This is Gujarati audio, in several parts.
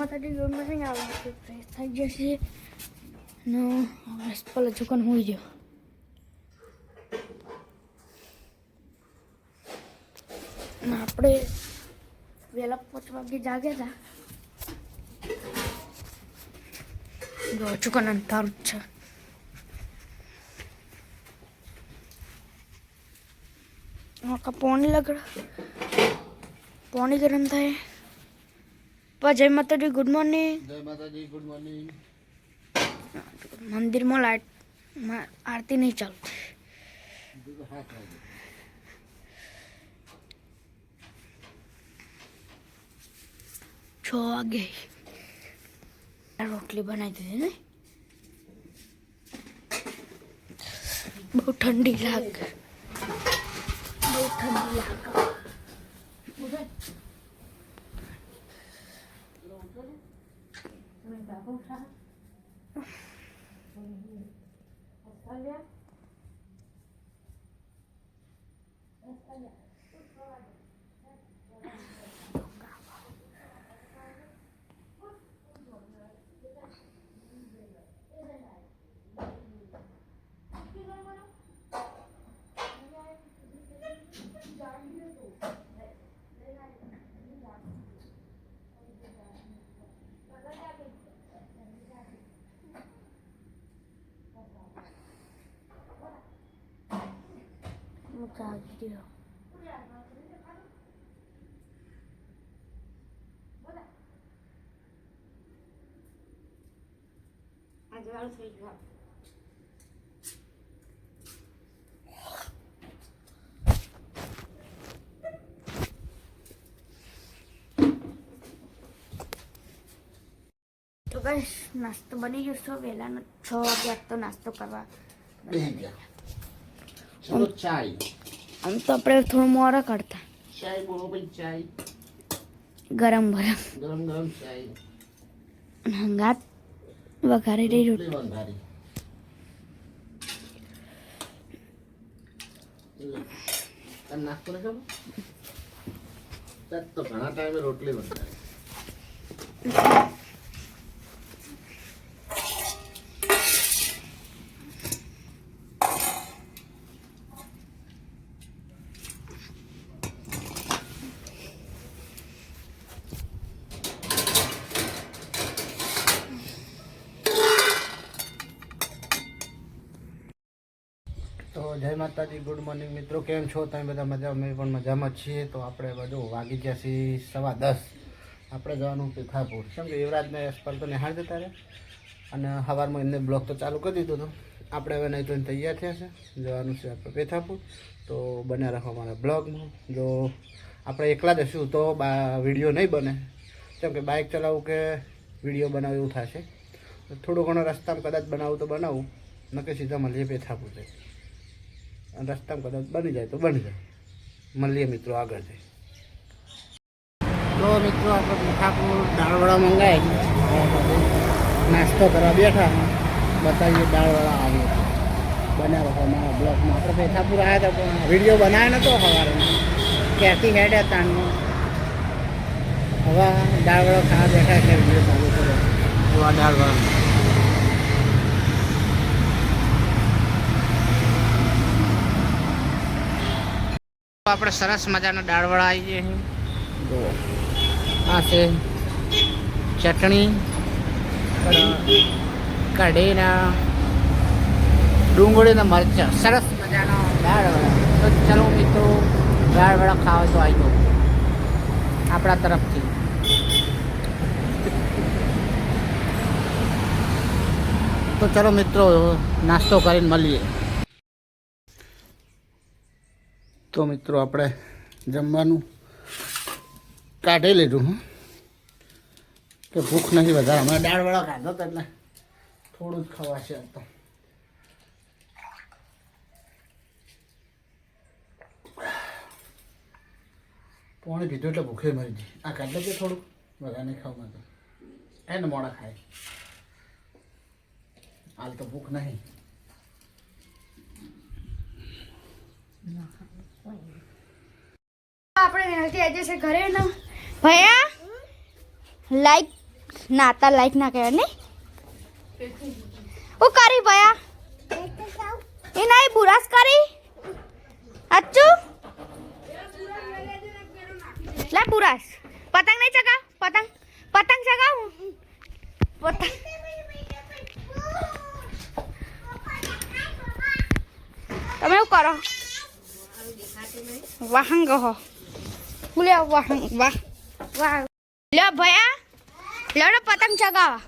માતાજી ગમે છે આવે ફ્રેશ થઈ જશે. ને હવે પેલા છોકરાને હોઈ ગયો ને આપણે વહેલા પાંચ વાગે જાગ્યા હતા જો છોકરાને અંધારું જ છે. આખા પાણી લગડ. પાણી ગરમ થાય. પા જય માતાજી ગુડ મોર્નિંગ જય માતાજી ગુડ મોર્નિંગ મંદિરમાં લાઈટ આરતી નહીં ચાલતી છ વાગે રોટલી બનાવી દીધી ને. બહુ ઠંડી લાગે. બહુ ઠંડી લાગે. 高山 જાગી રહ્યો તો બસ નાસ્તો બની જશો વહેલાનો છ વાગ્યા તો નાસ્તો કરવા ગયા ચલો ચાય આમ તો આપણે થોડું મોડા કરતા. ચાય બોલો ભાઈ ચાય. ગરમ ગરમ. ગરમ ગરમ ચાય. હંગાત વઘારી રહી રોટલી વંઘારી. નાસ્તો ને કરો તો ઘણા ટાઈમે રોટલી વંઘારી તો જય માતાજી ગુડ મોર્નિંગ મિત્રો, કેમ છો? તમે બધા મજા, અમે પણ મજામાં છીએ. તો આપણે બધું વાગી ગયા છીએ સવા દસ. આપણે જવાનું પીઠાપુર. કેમ કે યુવરાજને સ્પર્ધ નિહાળ જતા રહે અને સવારમાં એમને બ્લોક તો ચાલુ કરી દીધો હતો. આપણે હવે નહીં તો તૈયાર થયા છે. જવાનું છે આપણે પેથાપુર તો બન્યા રાખો અમારા બ્લોગમાં. જો આપણે એકલા જ હશું તો બા વીડિયો નહીં બને. કેમ કે બાઇક ચલાવવું કે વીડિયો બનાવવું એવું થશે. થોડું ઘણો રસ્તામાં કદાચ બનાવું તો બનાવું. નકે સીધા મળીએ પેથાપુર જઈ. અને કદાચ બની જાય તો બની જાય. મળીએ મિત્રો આગળ જઈ. તો મિત્રો આપણે મીઠાપુર દાળવડા મંગાવી નાસ્તો કરવા બેઠા. બતાવીએ દાળવડા આવી બન્યા રહો મારા બ્લોકમાં આપણે મીઠાપુર આવ્યા હતા, પણ વીડિયો બનાવ્યો નહોતો સવારે. ક્યાંથી હેડ્યા તાણનો હવા દાળવડા ખાવા બેઠા છે, વીડિયો ચાલુ કર્યો આ દાળવડા. આપણે સરસ મજાના દાળવડા આવી જઈએ જો આ છે ચટણી કઢીના ડુંગળીના મરચાં. સરસ મજાનો દાળવડા. તો ચલો મિત્રો દાળવડા ખાવા તો આવી જાઓ આપણા તરફથી. તો ચલો મિત્રો નાસ્તો કરીને મળીએ. તો મિત્રો આપણે જમવાનું કાઢી લીધું, હું. કે ભૂખ નથી વધારે. હમણાં દાળવાળા ખાધો તો એટલે થોડું જ ખવાશે તો. પાણી પીધું એટલે ભૂખે મરી ગઈ. આ કાઢે કે થોડુંક? વધારે નહીં ખાવું તો. એને મોડા ખાય. હાલ તો ભૂખ નહીં. આપણે નથી આજે છે ઘરે ને. ભૈયા? લાઈક નાતા લાઈક ના કહેવાય ને. હું કરી ભયા? એ નહીં બુરાસ કરી? અચ્છુ લે બુરાસ? પતંગ નહીં ચગાવ? પતંગ પતંગ ચગાવ? પતંગ. તમે શું કરો. વાહન કહો લે વાહન વાહ વાહ. લે ભયા, લેડો પતંગ ચગાવા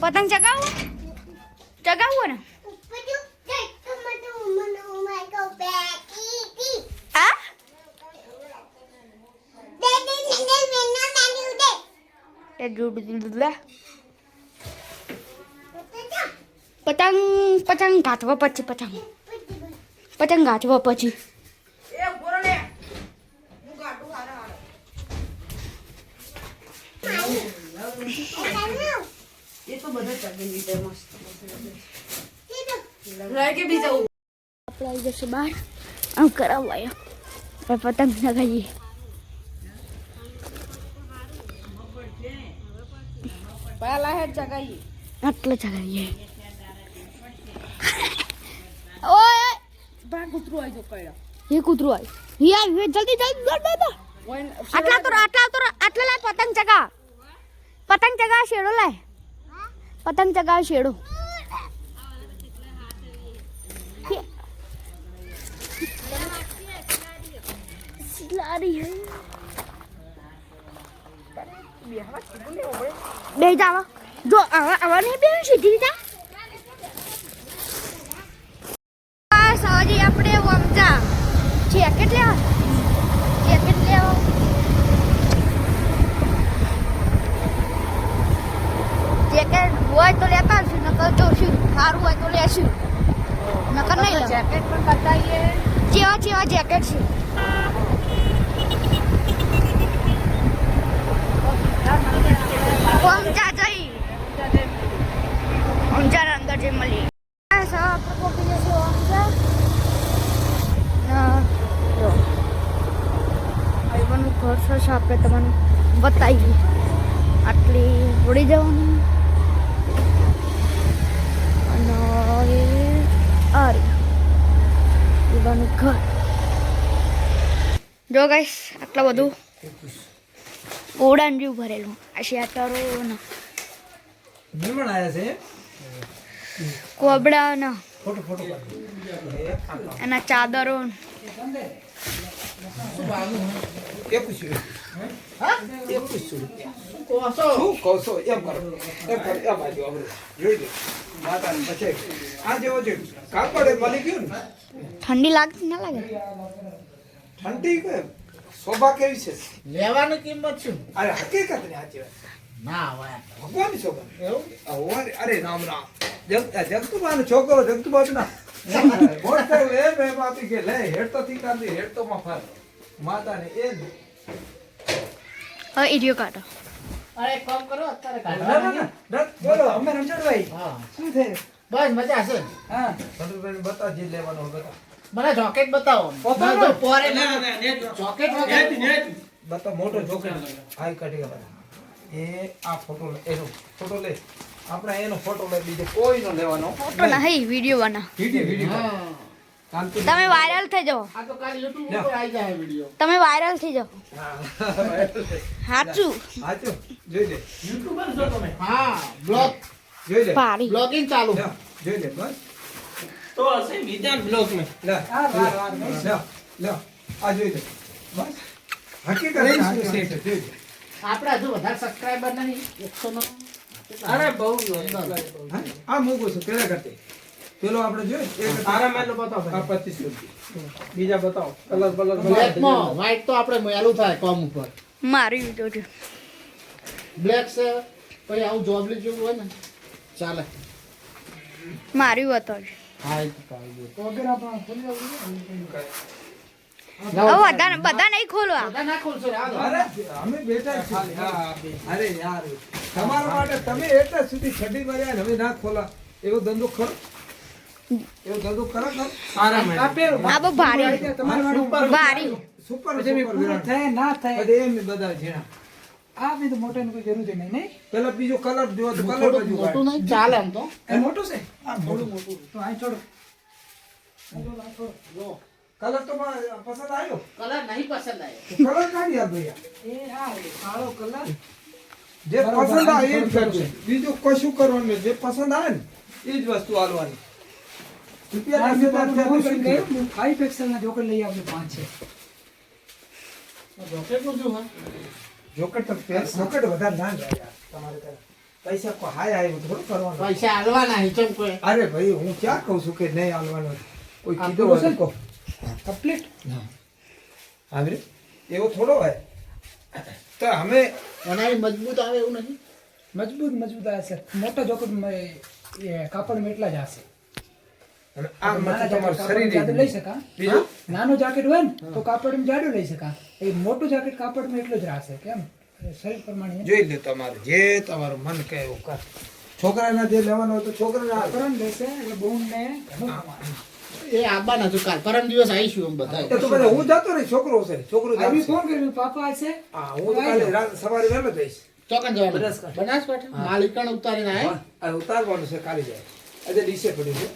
પતંગ ચગાવો. ચગાવવો ને. એ દૂધ દૂધ લે પતંગ. પતંગ ગાંઠવા પછી. પતંગ પતંગ ગાંઠવા પછી આપણે આવી જશે બહાર આમ કરાવવાય હવે પતંગ લગાવીએ પહેલા હેડ જગાઈએ આટલો ચગાવીએ ઓય બા કૂતરું આવી એ જલ્દી જલ્દી. આટલા તો આટલા તો આટલા પતંગ ચગા પતંગ ચગાવ શેડો લાય. પતંગ ચગાવ શેડો બે જાવા જો આવા આવા નહીં બે સીધી જા આપણે વમજા છે લેવા જેકેટ લેવા જેકેટ હોય તો લેતા આવશું નકર જોશું સારું હોય તો લેશું. નકર નહીં જેકેટ પણ બતાવીએ. જેવા જેવા જેકેટ છે. વમજા જઈ અંદર જે મળી. પહોંચી ઘર છે આપણે તમને બતાવીએ. આટલી ઉડી જવાનું અને એ આ રહ્યું એવાનું ઘર જો ગાઈસ આટલું બધું ઓડાન જેવું ભરેલું. આ શેટરો ને છે? કોબડા ને ફોટો ફોટો એના ચાદરો. ઠંડી લાગતી ના લાગે? ઠંડી કે શોભા કેવી છે? લેવાની કિંમત શું? અરે હકીકત ને સાચી વાત. ના હોય ભગવાનની શોભા. એવું? અરે રામ રામ. જગ જગતુબાનો છોકરો જગતુબા ના. મોટો બે બાપી કે લે હેડ તો થી કાંદી હેડ તો માં ફાર માતાને એ જ. ઈડિયો કાઢો. અરે કામ કરો અત્યારે ના, ના, કાઢવાની. ના, ના, બોલો અમે રમજાડભાઈ હા. શું છે? બસ મજા છે. હા. સંતોષભાઈ બતા જે લેવાનો બતા મને જોકેટ બતાવો. બતાવો. પોરે ના- જોકેટ વગર. બતા મોટો જોકેટ હાઈ કટી ગયા એ આ ફોટો લે એનો ફોટો લે. આપણે એનો ફોટો લે બીજો કોઈનો લેવાનો. ફોટો નહીં વીડિયો બના વીડિયો વિડિયો હા. તમે વાયરલ થઈ જાઓ. આ તો કાલ YouTube ઉપર આવી જાય વિડિયો તમે વાયરલ થઈ જાઓ. હાચું. હાચું. જોઈ લે. યુટ્યુબર છો તમે? હા બ્લોગ જોઈ લે. બ્લોગિંગ ચાલુ. જોઈ લે બસ. તો હશે વિધાન બ્લોગ में લે લે લે આ જોઈ લે. બસ. હકીકત છે, હકીકત છે, જોઈ લે. આપણે હજુ વધારે સબસ્ક્રાઇબર નહીં 100 અરે બહુ હા? આ મૂકું છું પેલા કરતે. પેલો આપણે જોઈએ તારા મેલો બતાવો આ રૂપિયા. બીજા બતાવો. કલર કલર બ્લેક વ્હાઈટ તો આપણે મેલું થાય કોમ ઉપર. મારી વીડિયો છે બ્લેક છે પછી આવું જોબલી જેવું હોય ને ચાલે. મારી બતાવજો બધા નહીં ખોલવા બધા ના ખોલશો રે, આ અરે અમે બેઠા અરે યાર તમારા માટે તમે એટલા સુધી છડી માર્યા ને હવે ના ખોલા. એવો ધંધો ખરો એવો ધંધો. આ ભારી. ભારી. સુપર ના થાય. એમ બધા ઝીણા. આ બી તો મોટાની કોઈ જરૂર નહીં નહીં? પેલા બીજો કલર જો તો કલર થોડું બાજુ મોટું નહીં ચાલે એમ તો. એ મોટું છે? આ મોટું. મોટું. તો આ છોડો. કલર તો પસંદ આવ્યો? કલર નહીં પસંદ આવ્યો. કલર કાઢી આપ ભૈયા એ આ કાળો કલર જે પસંદ આવે એ જ. કરજો. બીજું કશું કરવાનું જે પસંદ આવે ને એ જ વસ્તુ આલવાની રૂપિયા? ફાઈવ પિક્સલના જોકર લઈ આપણે પાંચ છે. જોકે પૂછ્યું હોય? જોકેટ તો જોકેટ વધારે ના જાય યાર તમારે. પૈસા કો હાય હાય થોડું કરવાનું. પૈસા હાલવાના હિચમ કોઈ? અરે ભાઈ હું ક્યાં કહું છું કે નહીં હાલવાનું? કોઈ કીધું? તો કહો. કમ્પ્લીટ? હાંભળે? એવો થોડો હોય. તો અમે બનાવી મજબૂત આવે એવું નથી? મજબૂત મજબૂત આવે છે. મોટા જોકર એ કાપડ એટલા જ હશે. અને આ નાના તમારું જાકેટ શરીર લઈ શકા? બીજું? જાકેટ હોય ને તો કાપડ જાડું લઈ શકા. એ મોટું જાકેટ કાપડમાં એટલું જ રહેશે કેમ? શરીર પ્રમાણે. જોઈ લે તમારે જે તમારું મન કહે એવું કર. છોકરાના જે લેવાનો હોય તો છોકરાના હાલ. લેશે એટલે ઘણું એ આવવાના છું કાલ પરમ દિવસ આવીશું એમ બધા તો બધા હું જતો રહી છોકરો છે છોકરો આવી ફોન કર્યું પાપા છે હા હું કાલે સવારે વહેલો જઈશ. ચોકન જવાનું. બનાસકાંઠા. બનાસકાંઠા? માલિકણ ઉતારીને આવે ઉતારવાનું છે કાલે જાય. આજે ડીસે પડ્યું છે.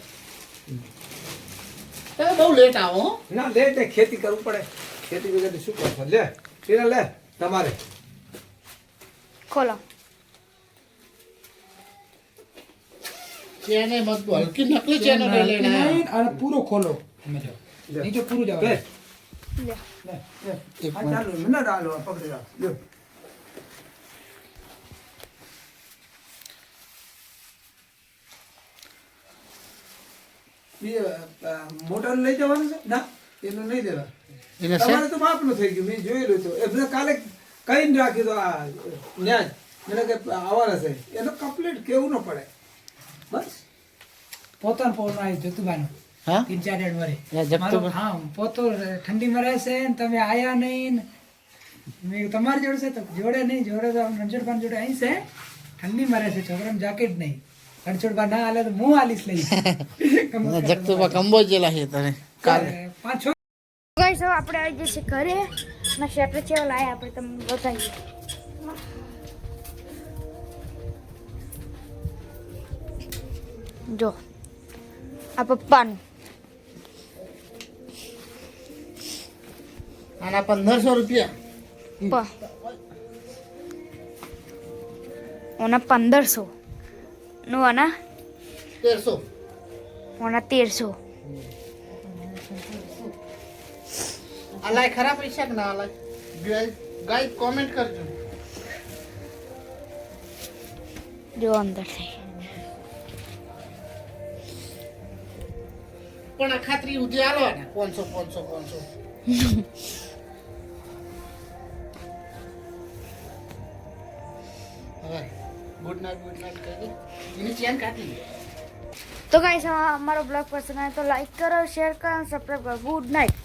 તમે બહુ લેટ આવો ના લે તે ખેતી કરવું પડે. ખેતી વગર શું કરશો? લે ટીના લે તમારે. ખોલો. ચેને નકલી ચેનો નહીં, પૂરો ખોલો. નીચે પૂરું જાવ લે. લે, આ. ચાલુ મને ડાલો પકડી રાખ. લ્યો. અ, લઈ જવાનું છે? ના એનું નહીં દેવા. તમારે તો બાપનું થઈ ગયું મેં જોયેલું તો એ કાલે કઈ રાખ્યું તો આ ન્યાજ મને કે આવવાના છે. એનો કમ્પ્લીટ કેવું ન પડે. બસ. પોતાનું પોતાનું આવી જતુભાઈનું હા? તીન ચાર હેડ વરે. યા હા પોતો ઠંડીમાં રહેશે ને તમે આયા નહીં ને. મેં તમારી જોડે છે તો જોડે નહીં જોડે તો રણછોડભાઈ જોડે અહીં છે. ઠંડીમાં રહેશે છોકરાને જાકેટ નહીં. રણછોડભાઈ ના હાલે તો હું હાલીશ લઈ. જગતુભા કંબોજેલા છે તમે કાલે. પાંચ છ. ગાઈસ હવે આપણે આવી જશે ઘરે. ના શેટર છે લાયા આપણે તમને બતાવીએ. જો આ પપ્પાનું. આના પંદરસો રૂપિયા. ઓના પંદરસો. નું આના તેરસો ઓના તેરસો અલાય ખરા પૈસા કે ના અલાય ગાઈ કોમેન્ટ કરજો જો અંદરથી પણ આ ખાતરી ઉધી આલવાના પાંચસો પાંચસો પાંચસો ચેન કાઢી તો ગાઈસ અમારો બ્લોગ પસંદ આવે તો લાઈક કરો શેર કરો સબસ્ક્રાઈબ કરો. Good night